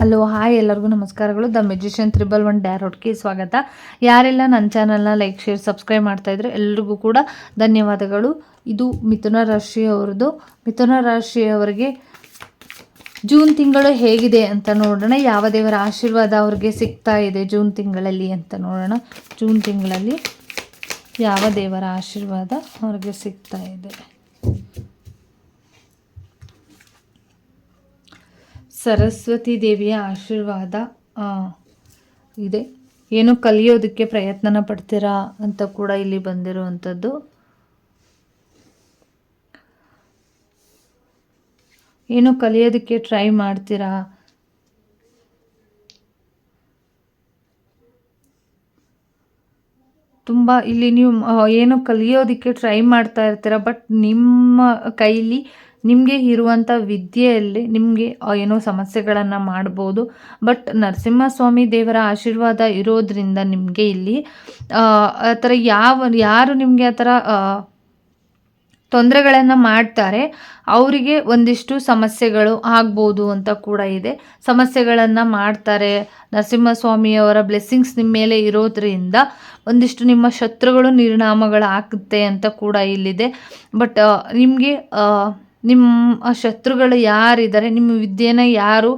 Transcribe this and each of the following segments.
Hello hi ಎಲ್ಲರಿಗೂ ನಮಸ್ಕಾರಗಳು. The magician triple one ಡ್ಯಾರ್ ಡ್ಯಾರೋಟ್ಗೆ ಸ್ವಾಗತ. ಯಾರೆಲ್ಲ ನನ್ನ ಚಾನಲ್ನ ಲೈಕ್ ಶೇರ್ ಸಬ್ಸ್ಕ್ರೈಬ್ ಮಾಡ್ತಾ ಇದ್ರೆ ಎಲ್ರಿಗೂ ಕೂಡ ಧನ್ಯವಾದಗಳು. ಇದು ಮಿಥುನ ರಾಶಿಯವರದು ಮಿಥುನ ರಾಶಿಯವರಿಗೆ ಜೂನ್ ತಿಂಗಳು ಹೇಗಿದೆ ಅಂತ ನೋಡೋಣ. ಯಾವ ದೇವರ ಆಶೀರ್ವಾದ ಅವ್ರಿಗೆ ಸಿಗ್ತಾ ಇದೆ ಜೂನ್ ತಿಂಗಳಲ್ಲಿ ಅಂತ ನೋಡೋಣ. ಜೂನ್ ತಿಂಗಳಲ್ಲಿ ಯಾವ ದೇವರ ಆಶೀರ್ವಾದ ಅವ್ರಿಗೆ ಸಿಗ್ತಾ ಇದೆ? ಸರಸ್ವತಿ ದೇವಿಯ ಆಶೀರ್ವಾದ ಇದೆ. ಏನು ಕಲಿಯೋದಕ್ಕೆ ಪ್ರಯತ್ನನ ಪಡ್ತೀರಾ ಅಂತ ಕೂಡ ಇಲ್ಲಿ ಬಂದಿರುವಂಥದ್ದು. ಏನು ಕಲಿಯೋದಕ್ಕೆ ಟ್ರೈ ಮಾಡ್ತೀರಾ? ತುಂಬ ಇಲ್ಲಿ ನೀವು ಏನು ಕಲಿಯೋದಕ್ಕೆ ಟ್ರೈ ಮಾಡ್ತಾ ಇರ್ತೀರ, ಬಟ್ ನಿಮ್ಮ ಕೈಲಿ ನಿಮಗೆ ಇರುವಂಥ ವಿದ್ಯೆಯಲ್ಲಿ ನಿಮಗೆ ಏನೋ ಸಮಸ್ಯೆಗಳನ್ನು ಮಾಡ್ಬೋದು. ಬಟ್ ನರಸಿಂಹಸ್ವಾಮಿ ದೇವರ ಆಶೀರ್ವಾದ ಇರೋದ್ರಿಂದ ನಿಮಗೆ ಇಲ್ಲಿ, ಆ ಥರ ಯಾವ, ಯಾರು ನಿಮಗೆ ಆ ಥರ ತೊಂದರೆಗಳನ್ನು ಮಾಡ್ತಾರೆ, ಅವರಿಗೆ ಒಂದಿಷ್ಟು ಸಮಸ್ಯೆಗಳು ಆಗ್ಬೋದು ಅಂತ ಕೂಡ ಇದೆ. ಸಮಸ್ಯೆಗಳನ್ನು ಮಾಡ್ತಾರೆ ನರಸಿಂಹಸ್ವಾಮಿಯವರ ಬ್ಲೆಸ್ಸಿಂಗ್ಸ್ ನಿಮ್ಮ ಮೇಲೆ ಇರೋದ್ರಿಂದ ಒಂದಿಷ್ಟು ನಿಮ್ಮ ಶತ್ರುಗಳು ನಿರ್ಣಾಮಗಳು ಆಗುತ್ತೆ ಅಂತ ಕೂಡ ಇಲ್ಲಿದೆ. ಬಟ್ ನಿಮಗೆ ನಿಮ್ಮ ಶತ್ರುಗಳು ಯಾರಿದ್ದಾರೆ ನಿಮ್ಮ ವಿದ್ಯೆನ ಯಾರು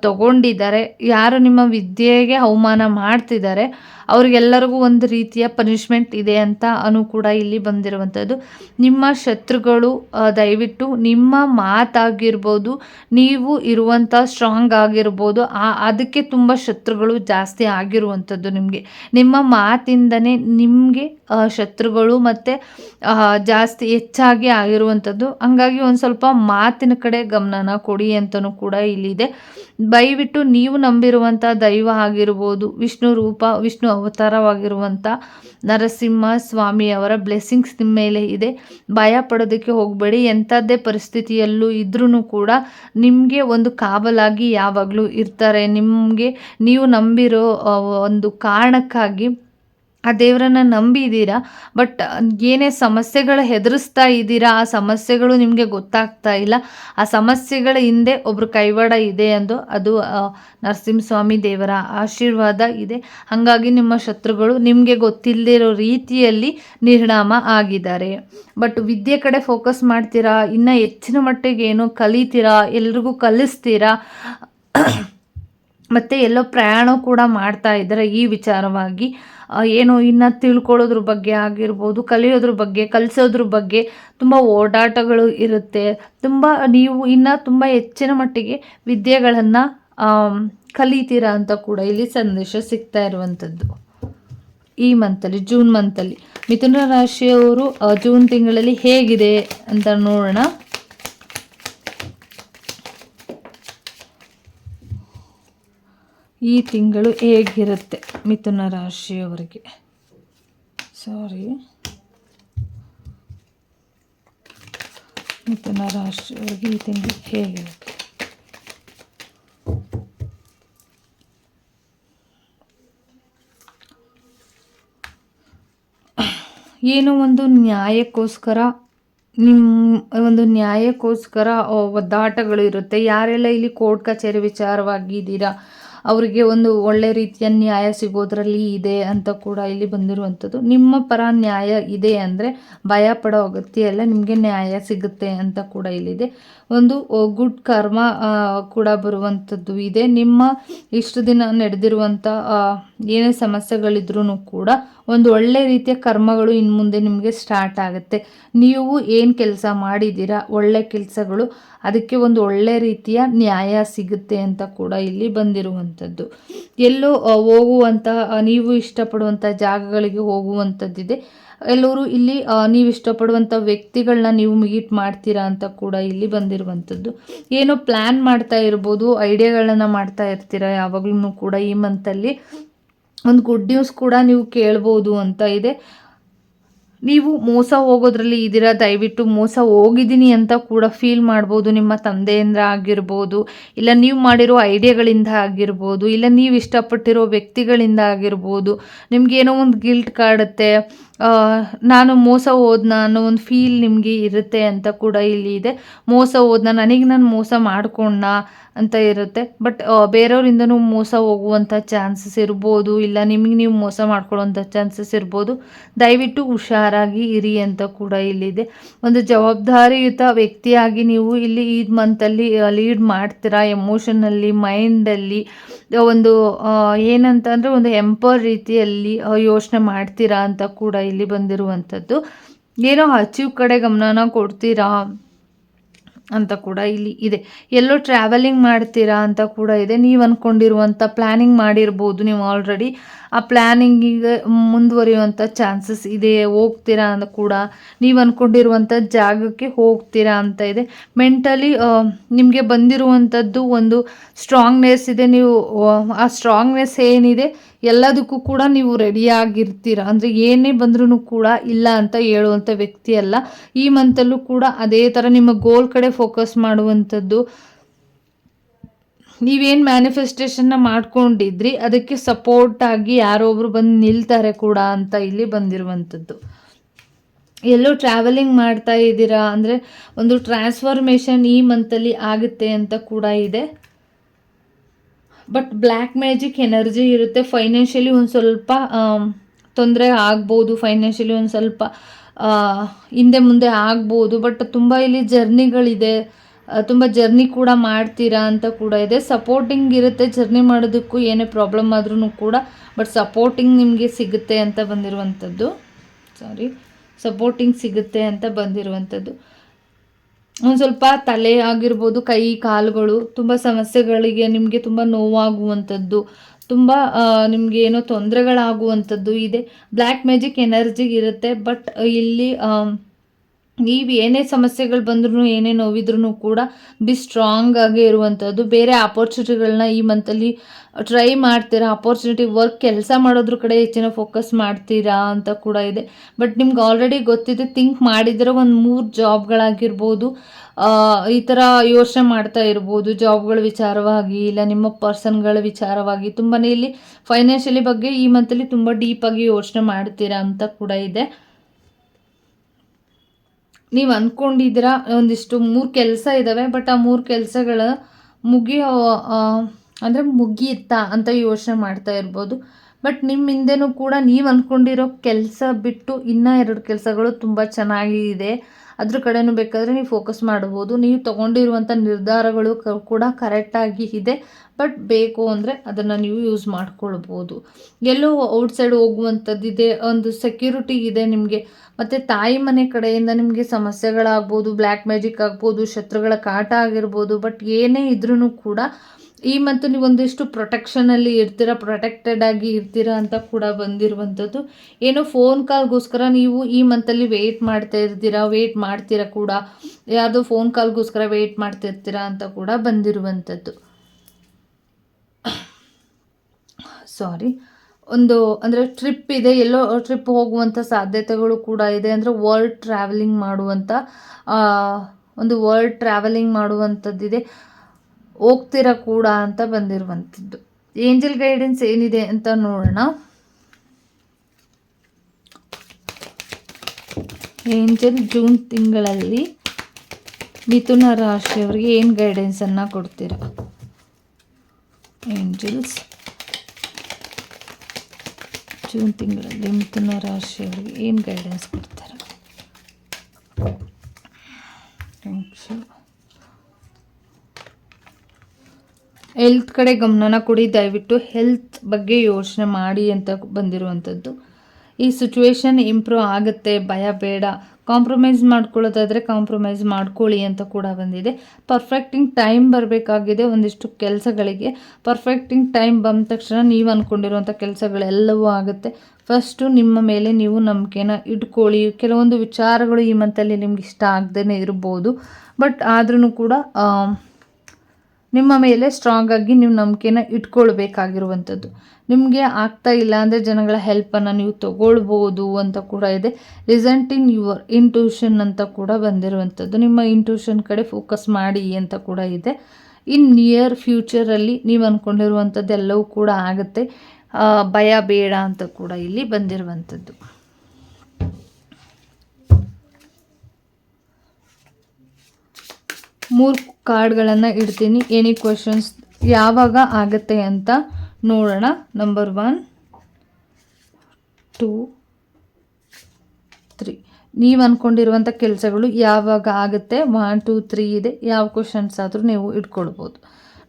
ತಗೊಂಡಿದ್ದಾರೆ ಯಾರು ನಿಮ್ಮ ವಿದ್ಯೆಗೆ ಅವಮಾನ ಮಾಡ್ತಿದ್ದಾರೆ ಅವ್ರಿಗೆಲ್ಲರಿಗೂ ಒಂದು ರೀತಿಯ ಪನಿಷ್ಮೆಂಟ್ ಇದೆ ಅಂತ ಅನು ಕೂಡ ಇಲ್ಲಿ ಬಂದಿರುವಂಥದ್ದು ನಿಮ್ಮ ಶತ್ರುಗಳು ದಯವಿಟ್ಟು ನಿಮ್ಮ ಮಾತಾಗಿರ್ಬೋದು, ನೀವು ಇರುವಂಥ ಸ್ಟ್ರಾಂಗ್ ಆಗಿರ್ಬೋದು, ಆ, ಅದಕ್ಕೆ ತುಂಬ ಶತ್ರುಗಳು ಜಾಸ್ತಿ ಆಗಿರುವಂಥದ್ದು ನಿಮಗೆ. ನಿಮ್ಮ ಮಾತಿಂದನೇ ನಿಮಗೆ ಶತ್ರುಗಳು ಮತ್ತು ಜಾಸ್ತಿ ಹೆಚ್ಚಾಗಿ ಆಗಿರುವಂಥದ್ದು ಹಂಗಾಗಿ ಒಂದು ಸ್ವಲ್ಪ ಮಾತಿನ ಕಡೆ ಗಮನನ ಕೊಡಿ ಅಂತಲೂ ಕೂಡ ಇಲ್ಲಿದೆ. ದಯವಿಟ್ಟು ನೀವು ನಂಬಿರುವಂಥ ದೈವ ಆಗಿರ್ಬೋದು, ವಿಷ್ಣು ರೂಪ, ವಿಷ್ಣು ಅವತಾರವಾಗಿರುವಂಥ ನರಸಿಂಹ ಸ್ವಾಮಿಯವರ ಬ್ಲೆಸ್ಸಿಂಗ್ಸ್ ನಿಮ್ಮ ಮೇಲೆ ಇದೆ. ಭಯ ಪಡೋದಕ್ಕೆ ಹೋಗಬೇಡಿ. ಎಂಥದ್ದೇ ಪರಿಸ್ಥಿತಿಯಲ್ಲೂ ಇದ್ರೂ ಕೂಡ ನಿಮಗೆ ಒಂದು ಕಾವಲಾಗಿ ಯಾವಾಗಲೂ ಇರ್ತಾರೆ. ನಿಮಗೆ ನೀವು ನಂಬಿರೋ ಒಂದು ಕಾರಣಕ್ಕಾಗಿ ಆ ದೇವರನ್ನ ನಂಬಿದ್ದೀರಾ ಬಟ್ ಏನೇ ಸಮಸ್ಯೆಗಳು ಹೆದರಿಸ್ತಾ ಇದ್ದೀರಾ ಆ ಸಮಸ್ಯೆಗಳು ನಿಮಗೆ ಗೊತ್ತಾಗ್ತಾ ಇಲ್ಲ. ಆ ಸಮಸ್ಯೆಗಳ ಹಿಂದೆ ಒಬ್ರು ಕೈವಾಡ ಇದೆ ಎಂದು ಅದು ನರಸಿಂಹಸ್ವಾಮಿ ದೇವರ ಆಶೀರ್ವಾದ ಇದೆ. ಹಾಗಾಗಿ ನಿಮ್ಮ ಶತ್ರುಗಳು ನಿಮಗೆ ಗೊತ್ತಿಲ್ಲದಿರೋ ರೀತಿಯಲ್ಲಿ ನಿರ್ಣಾಮ ಆಗಿದ್ದಾರೆ. ಬಟ್, ವಿದ್ಯೆ ಕಡೆ ಫೋಕಸ್ ಮಾಡ್ತೀರಾ? ಇನ್ನೂ ಹೆಚ್ಚಿನ ಮಟ್ಟಿಗೆ ಏನು ಕಲಿತೀರಾ? ಎಲ್ರಿಗೂ ಕಲಿಸ್ತೀರಾ? ಮತ್ತು ಎಲ್ಲೋ ಪ್ರಯಾಣ ಕೂಡ ಮಾಡ್ತಾ ಇದ್ದಾರೆ ಈ ವಿಚಾರವಾಗಿ. ಏನು ಇನ್ನು ತಿಳ್ಕೊಳ್ಳೋದ್ರ ಬಗ್ಗೆ ಆಗಿರ್ಬೋದು, ಕಲಿಯೋದ್ರ ಬಗ್ಗೆ, ಕಲಿಸೋದ್ರ ಬಗ್ಗೆ ತುಂಬ ಓಡಾಟಗಳು ಇರುತ್ತೆ. ತುಂಬ ನೀವು ಇನ್ನು ತುಂಬ ಹೆಚ್ಚಿನ ಮಟ್ಟಿಗೆ ವಿದ್ಯೆಗಳನ್ನು ಕಲಿತೀರಾ ಅಂತ ಕೂಡ ಇಲ್ಲಿ ಸಂದೇಶ ಸಿಗ್ತಾ ಇರುವಂಥದ್ದು ಈ ಮಂತಲ್ಲಿ, ಜೂನ್ ಮಂತಲ್ಲಿ ಮಿಥುನ ರಾಶಿಯವರು ಜೂನ್ ತಿಂಗಳಲ್ಲಿ ಹೇಗಿದೆ ಅಂತ ನೋಡೋಣ. ಈ ತಿಂಗಳು ಹೇಗಿರುತ್ತೆ ಮಿಥುನ ರಾಶಿಯವರಿಗೆ? ಸಾರಿ ಮಿಥುನ ರಾಶಿಯವರಿಗೆ ಈ ತಿಂಗಳು ಹೇಗಿರುತ್ತೆ? ಏನೋ ಒಂದು ನ್ಯಾಯಕ್ಕೋಸ್ಕರ ನಿಮ್ಮ ಒಂದು ನ್ಯಾಯಕ್ಕೋಸ್ಕರ ಒದ್ದಾಟಗಳು ಇರುತ್ತೆ. ಯಾರೆಲ್ಲ ಇಲ್ಲಿ ಕೋರ್ಟ್ ಕಚೇರಿ ವಿಚಾರವಾಗಿದ್ದೀರಾ ಅವರಿಗೆ ಒಂದು ಒಳ್ಳೆ ರೀತಿಯ ನ್ಯಾಯ ಸಿಗೋದ್ರಲ್ಲಿ ಇದೆ ಅಂತ ಕೂಡ ಇಲ್ಲಿ ಬಂದಿರುವಂಥದ್ದು. ನಿಮ್ಮ ಪರ ನ್ಯಾಯ ಇದೆ ಅಂದರೆ ಭಯ ಪಡೋ ಅಗತ್ಯ ಇಲ್ಲ ನಿಮಗೆ ನ್ಯಾಯ ಸಿಗುತ್ತೆ ಅಂತ ಕೂಡ ಇಲ್ಲಿದೆ. ಒಂದು ಗುಡ್ ಕರ್ಮ ಕೂಡ ಬರುವಂಥದ್ದು ಇದೆ. ನಿಮ್ಮ ಇಷ್ಟು ದಿನ ನಡೆದಿರುವಂಥ ಏನೇ ಸಮಸ್ಯೆಗಳಿದ್ರೂ ಕೂಡ ಒಂದು ಒಳ್ಳೆ ರೀತಿಯ ಕರ್ಮಗಳು ಇನ್ನು ಮುಂದೆ ನಿಮಗೆ ಸ್ಟಾರ್ಟ್ ಆಗುತ್ತೆ. ನೀವು ಏನು ಕೆಲಸ ಮಾಡಿದ್ದೀರಾ, ಒಳ್ಳೆ ಕೆಲಸಗಳು, ಅದಕ್ಕೆ ಒಂದು ಒಳ್ಳೆ ರೀತಿಯ ನ್ಯಾಯ ಸಿಗುತ್ತೆ ಅಂತ ಕೂಡ ಇಲ್ಲಿ ಬಂದಿರುವಂಥದ್ದು. ಎಲ್ಲೋ ಹೋಗುವಂತಹ ನೀವು ಇಷ್ಟಪಡುವಂಥ ಜಾಗಗಳಿಗೆ ಹೋಗುವಂಥದ್ದಿದೆ. ಎಲ್ಲರೂ ಇಲ್ಲಿ ನೀವು ಇಷ್ಟಪಡುವಂಥ ವ್ಯಕ್ತಿಗಳನ್ನ ನೀವು ಮೀಟ್ ಮಾಡ್ತೀರಾ ಅಂತ ಕೂಡ ಇಲ್ಲಿ ಬಂದಿರುವಂಥದ್ದು. ಏನೋ ಪ್ಲ್ಯಾನ್ ಮಾಡ್ತಾ ಇರ್ಬೋದು, ಐಡಿಯಾಗಳನ್ನ ಮಾಡ್ತಾ ಇರ್ತೀರಾ ಯಾವಾಗಲೂ ಕೂಡ ಈ ಮಂತಲ್ಲಿ ಒಂದು ಗುಡ್ ನ್ಯೂಸ್ ಕೂಡ ನೀವು ಕೇಳ್ಬೋದು ಅಂತ ಇದೆ. ನೀವು ಮೋಸ ಹೋಗೋದ್ರಲ್ಲಿ ಇದ್ದೀರಾ? ದಯವಿಟ್ಟು ಮೋಸ ಹೋಗಿದ್ದೀನಿ ಅಂತ ಕೂಡ ಫೀಲ್ ಮಾಡ್ಬೋದು. ನಿಮ್ಮ ತಂದೆಯಿಂದ ಆಗಿರ್ಬೋದು, ಇಲ್ಲ ನೀವು ಮಾಡಿರೋ ಐಡಿಯಾಗಳಿಂದ ಆಗಿರ್ಬೋದು, ಇಲ್ಲ ನೀವು ಇಷ್ಟಪಟ್ಟಿರೋ ವ್ಯಕ್ತಿಗಳಿಂದ ಆಗಿರ್ಬೋದು, ನಿಮ್ಗೇನೋ ಒಂದು ಗಿಲ್ಟ್ ಕಾಡುತ್ತೆ. ನಾನು ಮೋಸ ಹೋದ್ನ ಅನ್ನೋ ಒಂದು ಫೀಲ್ ನಿಮಗೆ ಇರುತ್ತೆ ಅಂತ ಕೂಡ ಇಲ್ಲಿ ಇದೆ. ಮೋಸ ಹೋದ್ನ, ನನಗೆ ನಾನು ಮೋಸ ಮಾಡಿಕೊಂಡ ಅಂತ ಇರುತ್ತೆ. ಬಟ್ ಬೇರೆಯವರಿಂದನೂ ಮೋಸ ಹೋಗುವಂಥ ಚಾನ್ಸಸ್ ಇರ್ಬೋದು, ಇಲ್ಲ ನಿಮಗೆ ನೀವು ಮೋಸ ಮಾಡ್ಕೊಳ್ಳೋವಂಥ ಚಾನ್ಸಸ್ ಇರ್ಬೋದು. ದಯವಿಟ್ಟು ಹುಷಾರಾಗಿ ಇರಿ ಅಂತ ಕೂಡ ಇಲ್ಲಿದೆ. ಒಂದು ಜವಾಬ್ದಾರಿಯುತ ವ್ಯಕ್ತಿಯಾಗಿ ನೀವು ಇಲ್ಲಿ ಈ ಮಂತಲ್ಲಿ ಲೀಡ್ ಮಾಡ್ತೀರಾ? ಎಮೋಷನಲ್ಲಿ ಮೈಂಡಲ್ಲಿ ಒಂದು ಏನಂತಂದರೆ ಒಂದು ಎಂಪರ್ ರೀತಿಯಲ್ಲಿ ಯೋಚನೆ ಮಾಡ್ತೀರಾ ಅಂತ ಕೂಡ ಇಲ್ಲಿ ಬಂದಿರುವಂಥದ್ದು. ಏನೋ ಅಚೀವ್ ಕಡೆ ಗಮನನ ಕೊಡ್ತೀರಾ ಅಂತ ಕೂಡ ಇಲ್ಲಿ ಇದೆ. ಎಲ್ಲೋ ಟ್ರಾವೆಲಿಂಗ್ ಮಾಡ್ತೀರಾ ಅಂತ ಕೂಡ ಇದೆ. ನೀವು ಅಂದ್ಕೊಂಡಿರುವಂಥ ಪ್ಲ್ಯಾನಿಂಗ್ ಮಾಡಿರ್ಬೋದು ನೀವು ಆಲ್ರೆಡಿ ಆ ಪ್ಲ್ಯಾನಿಂಗಿಗೆ ಮುಂದುವರಿಯುವಂಥ ಚಾನ್ಸಸ್ ಇದೆ ಹೋಗ್ತೀರಾ ಅಂತ ಕೂಡ ನೀವು ಅಂದ್ಕೊಂಡಿರುವಂಥ ಜಾಗಕ್ಕೆ ಹೋಗ್ತೀರಾ ಅಂತ ಇದೆ. ಮೆಂಟಲಿ ನಿಮಗೆ ಬಂದಿರುವಂಥದ್ದು ಒಂದು ಸ್ಟ್ರಾಂಗ್ನೆಸ್ ಇದೆ. ನೀವು ಆ, ಸ್ಟ್ರಾಂಗ್ನೆಸ್ ಏನಿದೆ ಎಲ್ಲದಕ್ಕೂ ಕೂಡ ನೀವು ರೆಡಿಯಾಗಿರ್ತೀರ ಅಂದರೆ ಏನೇ ಬಂದ್ರೂ ಕೂಡ ಇಲ್ಲ ಅಂತ ಹೇಳುವಂಥ ವ್ಯಕ್ತಿ ಅಲ್ಲ. ಈ ಮಂತಲ್ಲೂ ಕೂಡ ಅದೇ ಥರ ನಿಮ್ಮ ಗೋಲ್ ಕಡೆ ಫೋಕಸ್ ಮಾಡುವಂಥದ್ದು ನೀವೇನು ಮ್ಯಾನಿಫೆಸ್ಟೇಷನ್ನ ಮಾಡ್ಕೊಂಡಿದ್ರಿ, ಅದಕ್ಕೆ ಸಪೋರ್ಟ್ ಆಗಿ ಯಾರೋ ಒಬ್ರು ಬಂದು ನಿಲ್ತಾರೆ ಕೂಡ ಅಂತ ಇಲ್ಲಿ ಬಂದಿರುವಂಥದ್ದು. ಎಲ್ಲೋ ಟ್ರಾವೆಲಿಂಗ್ ಮಾಡ್ತಾ ಇದ್ದೀರಾ ಅಂದರೆ ಒಂದು ಟ್ರಾನ್ಸ್ಫಾರ್ಮೇಷನ್ ಈ ಮಂತಲ್ಲಿ ಆಗುತ್ತೆ ಅಂತ ಕೂಡ ಇದೆ. ಬಟ್ ಬ್ಲ್ಯಾಕ್ ಮ್ಯಾಜಿಕ್ ಎನರ್ಜಿ ಇರುತ್ತೆ. ಫೈನಾನ್ಷಿಯಲಿ ಒಂದು ಸ್ವಲ್ಪ ತೊಂದರೆ ಆಗ್ಬೋದು. ಫೈನಾನ್ಷಿಯಲಿ ಒಂದು ಸ್ವಲ್ಪ ಹಿಂದೆ ಮುಂದೆ ಆಗ್ಬೋದು. ಬಟ್ ತುಂಬ ಇಲ್ಲಿ ಜರ್ನಿಗಳಿದೆ ತುಂಬ ಜರ್ನಿ ಕೂಡ ಮಾಡ್ತೀರಾ ಅಂತ ಕೂಡ ಇದೆ. ಸಪೋರ್ಟಿಂಗ್ ಇರುತ್ತೆ ಜರ್ನಿ ಮಾಡೋದಕ್ಕೂ ಏನೇ ಪ್ರಾಬ್ಲಮ್ ಆದ್ರೂ ಕೂಡ ಬಟ್ ಸಪೋರ್ಟಿಂಗ್ ನಿಮಗೆ ಸಿಗುತ್ತೆ ಅಂತ ಬಂದಿರುವಂಥದ್ದು ಸಾರಿ ಸಪೋರ್ಟಿಂಗ್ ಸಿಗುತ್ತೆ ಅಂತ ಬಂದಿರುವಂಥದ್ದು ಒಂದು ಸ್ವಲ್ಪ ತಲೆ ಆಗಿರ್ಬೋದು, ಕೈ, ಕಾಲುಗಳು, ತುಂಬ ಸಮಸ್ಯೆಗಳಿಗೆ ನಿಮಗೆ ತುಂಬ ನೋವಾಗುವಂಥದ್ದು ತುಂಬ ನಿಮಗೆ ಏನೋ ತೊಂದರೆಗಳಾಗುವಂಥದ್ದು ಇದೆ. ಬ್ಲ್ಯಾಕ್ ಮ್ಯಾಜಿಕ್ ಎನರ್ಜಿ ಇರುತ್ತೆ ಬಟ್ ಇಲ್ಲಿ ನೀವು ಏನೇ ಸಮಸ್ಯೆಗಳು ಬಂದ್ರೂ ಏನೇ ನೋವಿದ್ರೂ ಕೂಡ ಬಿ ಸ್ಟ್ರಾಂಗ್ ಆಗಿ ಇರುವಂಥದ್ದು ಬೇರೆ ಆಪರ್ಚುನಿಟಿಗಳನ್ನ ಈ ಮಂತಲ್ಲಿ ಟ್ರೈ ಮಾಡ್ತೀರಾ? ಅಪರ್ಚುನಿಟಿ ವರ್ಕ್ ಕೆಲಸ ಮಾಡೋದ್ರ ಕಡೆ ಹೆಚ್ಚಿನ ಫೋಕಸ್ ಮಾಡ್ತೀರಾ ಅಂತ ಕೂಡ ಇದೆ. ಬಟ್ ನಿಮ್ಗೆ ಆಲ್ರೆಡಿ ಗೊತ್ತಿದೆ ಥಿಂಕ್ ಮಾಡಿದ್ರೆ ಒಂದು ಮೂರು ಜಾಬ್ಗಳಾಗಿರ್ಬೋದು ಈ ಥರ ಯೋಚನೆ ಮಾಡ್ತಾ ಇರ್ಬೋದು. ಜಾಬ್ಗಳ ವಿಚಾರವಾಗಿ ಇಲ್ಲ, ನಿಮ್ಮ ಪರ್ಸನ್ಗಳ ವಿಚಾರವಾಗಿ. ತುಂಬಾ ಇಲ್ಲಿ ಫೈನಾನ್ಷಿಯಲಿ ಬಗ್ಗೆ ಈ ಮಂತಲ್ಲಿ ತುಂಬ ಡೀಪಾಗಿ ಯೋಚನೆ ಮಾಡ್ತೀರಾ ಅಂತ ಕೂಡ ಇದೆ. ನೀವು ಅಂದ್ಕೊಂಡಿದ್ದೀರ ಒಂದಿಷ್ಟು ಮೂರು ಕೆಲಸ ಇದ್ದಾವೆ ಬಟ್ ಆ ಮೂರು ಕೆಲಸಗಳು ಮುಗಿಯೋ ಅಂದರೆ ಮುಗಿಯುತ್ತಾ ಅಂತ ಯೋಚನೆ ಮಾಡ್ತಾ ಇರ್ಬೋದು. ಬಟ್ ನಿಮ್ಮ ಹಿಂದೆನೂ ಕೂಡ ನೀವು ಅಂದ್ಕೊಂಡಿರೋ ಕೆಲಸ ಬಿಟ್ಟು ಇನ್ನೂ ಎರಡು ಕೆಲಸಗಳು ತುಂಬ ಚೆನ್ನಾಗಿದೆ ಅದ್ರ ಕಡೆನೂ ಬೇಕಾದರೆ ನೀವು ಫೋಕಸ್ ಮಾಡ್ಬೋದು ನೀವು ತೊಗೊಂಡಿರುವಂಥ ನಿರ್ಧಾರಗಳು ಕೂಡ ಕರೆಕ್ಟಾಗಿ ಇದೆ. ಬಟ್ ಬೇಕು ಅಂದರೆ ಅದನ್ನು ನೀವು ಯೂಸ್ ಮಾಡ್ಕೊಳ್ಬೋದು ಎಲ್ಲೋ ಔಟ್ಸೈಡ್ ಹೋಗುವಂಥದ್ದಿದೆ ಒಂದು ಸೆಕ್ಯೂರಿಟಿ ಇದೆ ನಿಮಗೆ. ಮತ್ತು ತಾಯಿ ಮನೆ ಕಡೆಯಿಂದ ನಿಮಗೆ ಸಮಸ್ಯೆಗಳಾಗ್ಬೋದು ಬ್ಲ್ಯಾಕ್ ಮ್ಯಾಜಿಕ್ ಆಗ್ಬೋದು, ಶತ್ರುಗಳ ಕಾಟ ಆಗಿರ್ಬೋದು ಬಟ್ ಏನೇ ಇದ್ರೂ ಕೂಡ ಈ ಮತ್ತು ನೀವು ಒಂದಿಷ್ಟು ಪ್ರೊಟೆಕ್ಷನಲ್ಲಿ ಇರ್ತೀರಾ ಪ್ರೊಟೆಕ್ಟೆಡ್ ಆಗಿ ಇರ್ತೀರಾ ಅಂತ ಕೂಡ ಬಂದಿರುವಂಥದ್ದು. ಏನೋ ಫೋನ್ ಕಾಲ್ಗೋಸ್ಕರ ನೀವು ಈ ಮಂತಲ್ಲಿ ವೆಯ್ಟ್ ಮಾಡ್ತಾ ಇರ್ತೀರಾ ವೆಯ್ಟ್ ಮಾಡ್ತೀರಾ ಕೂಡ? ಯಾವುದೋ ಫೋನ್ ಕಾಲ್ಗೋಸ್ಕರ ವೆಯ್ಟ್ ಮಾಡ್ತಿರ್ತೀರಾ ಅಂತ ಕೂಡ ಬಂದಿರುವಂಥದ್ದು. ಸಾರಿ ಒಂದು ಅಂದರೆ ಟ್ರಿಪ್ ಇದೆ, ಎಲ್ಲೋ ಟ್ರಿಪ್ ಹೋಗುವಂಥ ಸಾಧ್ಯತೆಗಳು ಕೂಡ ಇದೆ. ಅಂದರೆ ವರ್ಲ್ಡ್ ಟ್ರಾವೆಲಿಂಗ್ ಮಾಡುವಂಥ ಒಂದು ವರ್ಲ್ಡ್ ಟ್ರಾವೆಲಿಂಗ್ ಮಾಡುವಂಥದ್ದಿದೆ. ಹೋಗ್ತೀರಾ ಕೂಡ ಅಂತ ಬಂದಿರುವಂಥದ್ದು. ಏಂಜಲ್ ಗೈಡೆನ್ಸ್ ಏನಿದೆ ಅಂತ ನೋಡೋಣ. ಏಂಜಲ್ ಜೂನ್ ತಿಂಗಳಲ್ಲಿ ಮಿಥುನ ರಾಶಿಯವರಿಗೆ ಏನು ಗೈಡೆನ್ಸನ್ನು ಕೊಡ್ತೀರ? ಏಂಜಲ್ಸ್ ಜೂನ್ ತಿಂಗಳಲ್ಲಿ ಮಿಥುನ ರಾಶಿಯವರಿಗೆ ಏನು ಗೈಡೆನ್ಸ್ ಕೊಡ್ತಾರೆ ಥ್ಯಾಂಕ್ ಯು ಹೆಲ್ತ್ ಕಡೆ ಗಮನನ ಕೊಡಿ, ದಯವಿಟ್ಟು ಹೆಲ್ತ್ ಬಗ್ಗೆ ಯೋಚನೆ ಮಾಡಿ ಅಂತ ಬಂದಿರುವಂಥದ್ದು. ಈ ಸಿಚುವೇಶನ್ ಇಂಪ್ರೂವ್ ಆಗುತ್ತೆ, ಭಯ ಬೇಡ. ಕಾಂಪ್ರಮೈಸ್ ಮಾಡ್ಕೊಳ್ಳೋದಾದರೆ ಕಾಂಪ್ರಮೈಸ್ ಮಾಡ್ಕೊಳ್ಳಿ ಅಂತ ಕೂಡ ಬಂದಿದೆ. ಪರ್ಫೆಕ್ಟಿಂಗ್ ಟೈಮ್ ಬರಬೇಕಾಗಿದೆ ಒಂದಿಷ್ಟು ಕೆಲಸಗಳಿಗೆ. ಪರ್ಫೆಕ್ಟಿಂಗ್ ಟೈಮ್ ಬಂದ ತಕ್ಷಣ ನೀವು ಅಂದ್ಕೊಂಡಿರುವಂಥ ಕೆಲಸಗಳೆಲ್ಲವೂ ಆಗುತ್ತೆ. ಫಸ್ಟು ನಿಮ್ಮ ಮೇಲೆ ನೀವು ನಂಬಿಕೆನ ಇಟ್ಕೊಳ್ಳಿ. ಕೆಲವೊಂದು ವಿಚಾರಗಳು ಈ ಮಂತಲ್ಲಿ ನಿಮ್ಗೆ ಇಷ್ಟ ಆಗದೇ ಇರ್ಬೋದು. ಬಟ್ ಆದ್ರೂ ಕೂಡ ನಿಮ್ಮ ಮೇಲೆ ಸ್ಟ್ರಾಂಗ್ ಆಗಿ ನೀವು ನಂಬಿಕೆನ ಇಟ್ಕೊಳ್ಬೇಕಾಗಿರುವಂಥದ್ದು. ನಿಮಗೆ ಆಗ್ತಾ ಇಲ್ಲ ಅಂದರೆ ಜನಗಳ ಹೆಲ್ಪನ್ನು ನೀವು ತಗೊಳ್ಬೋದು ಅಂತ ಕೂಡ ಇದೆ. ರಿಸಲ್ಟ್ ಇನ್ ಯುವರ್ ಇಂಟ್ಯೂಷನ್ ಅಂತ ಕೂಡ ಬಂದಿರುವಂಥದ್ದು. ನಿಮ್ಮ ಇಂಟ್ಯೂಷನ್ ಕಡೆ ಫೋಕಸ್ ಮಾಡಿ ಅಂತ ಕೂಡ ಇದೆ. ಇನ್ ನಿಯರ್ ಫ್ಯೂಚರಲ್ಲಿ ನೀವು ಅಂದ್ಕೊಂಡಿರುವಂಥದ್ದು ಎಲ್ಲವೂ ಕೂಡ ಆಗುತ್ತೆ. ಭಯ ಬೇಡ ಅಂತ ಕೂಡ ಇಲ್ಲಿ ಬಂದಿರುವಂಥದ್ದು. ಮೂರು ಕಾರ್ಡ್ಗಳನ್ನು ಇಡ್ತೀನಿ. ಎನಿ ಕ್ವಶನ್ಸ್ ಯಾವಾಗ ಆಗುತ್ತೆ ಅಂತ ನೋಡೋಣ. ನಂಬರ್ ಒನ್ ಟೂ ತ್ರೀ ನೀವು ಅಂದ್ಕೊಂಡಿರುವಂಥ ಕೆಲಸಗಳು ಯಾವಾಗ ಆಗುತ್ತೆ? ಒನ್ ಟೂ ತ್ರೀ ಇದೆ. ಯಾವ ಕ್ವಶನ್ಸ್ ಆದರೂ ನೀವು ಇಟ್ಕೊಳ್ಬೋದು.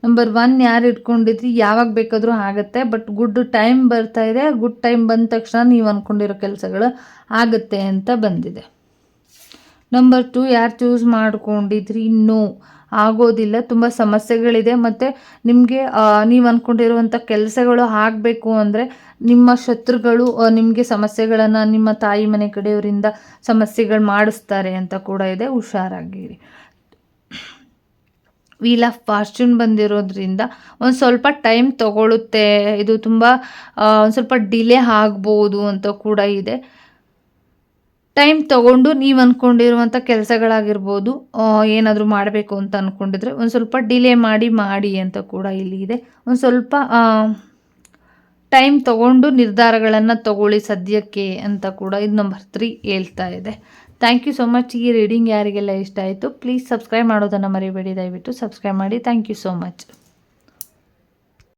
ನಂಬರ್ ಒನ್ ಯಾರು ಇಟ್ಕೊಂಡಿದ್ರಿ? ಯಾವಾಗ ಬೇಕಾದರೂ ಆಗುತ್ತೆ. ಬಟ್ ಗುಡ್ ಟೈಮ್ ಬರ್ತಾ ಇದೆ. ಗುಡ್ ಟೈಮ್ ಬಂದ ತಕ್ಷಣ ನೀವು ಅಂದ್ಕೊಂಡಿರೋ ಕೆಲಸಗಳು ಆಗುತ್ತೆ ಅಂತ ಬಂದಿದೆ. ನಂಬರ್ ಟು ಯಾರು ಚೂಸ್ ಮಾಡ್ಕೊಂಡಿದ್ರಿ? ನೋ ಆಗೋದಿಲ್ಲ. ತುಂಬ ಸಮಸ್ಯೆಗಳಿದೆ. ಮತ್ತು ನಿಮಗೆ ನೀವು ಅಂದ್ಕೊಂಡಿರುವಂಥ ಕೆಲಸಗಳು ಆಗಬೇಕು ಅಂದರೆ ನಿಮ್ಮ ಶತ್ರುಗಳು ನಿಮಗೆ ಸಮಸ್ಯೆಗಳನ್ನು ನಿಮ್ಮ ತಾಯಿ ಮನೆ ಕಡೆಯವರಿಂದ ಸಮಸ್ಯೆಗಳು ಮಾಡಿಸ್ತಾರೆ ಅಂತ ಕೂಡ ಇದೆ. ಹುಷಾರಾಗಿರಿ. ವೀಲ್ ಆಫ್ ಫಾರ್ಚೂನ್ ಬಂದಿರೋದ್ರಿಂದ ಒಂದು ಸ್ವಲ್ಪ ಟೈಮ್ ತಗೊಳ್ಳುತ್ತೆ ಇದು ತುಂಬ ಒಂದು ಸ್ವಲ್ಪ ಡಿಲೇ ಆಗ್ಬೋದು ಅಂತ ಕೂಡ ಇದೆ. ಟೈಮ್ ತಗೊಂಡು ನೀವು ಅಂದ್ಕೊಂಡಿರುವಂಥ ಕೆಲಸಗಳಾಗಿರ್ಬೋದು ಏನಾದರೂ ಮಾಡಬೇಕು ಅಂತ ಅಂದ್ಕೊಂಡಿದ್ರೆ ಒಂದು ಸ್ವಲ್ಪ ಡಿಲೇ ಮಾಡಿ ಮಾಡಿ ಅಂತ ಕೂಡ ಇಲ್ಲಿ ಇದೆ. ಒಂದು ಸ್ವಲ್ಪ ಟೈಮ್ ತಗೊಂಡು ನಿರ್ಧಾರಗಳನ್ನು ತಗೊಳ್ಳಿ ಸದ್ಯಕ್ಕೆ ಅಂತ ಕೂಡ ಇದು ನಂಬರ್ ತ್ರೀ ಹೇಳ್ತಾ ಇದೆ. ಥ್ಯಾಂಕ್ ಯು ಸೊ ಮಚ್ ಈ ರೀಡಿಂಗ್ ಯಾರಿಗೆಲ್ಲ ಇಷ್ಟ ಆಯಿತು ಪ್ಲೀಸ್ ಸಬ್ಸ್ಕ್ರೈಬ್ ಮಾಡೋದನ್ನು ಮರಿಬೇಡಿ. ದಯವಿಟ್ಟು ಸಬ್ಸ್ಕ್ರೈಬ್ ಮಾಡಿ. Thank you so much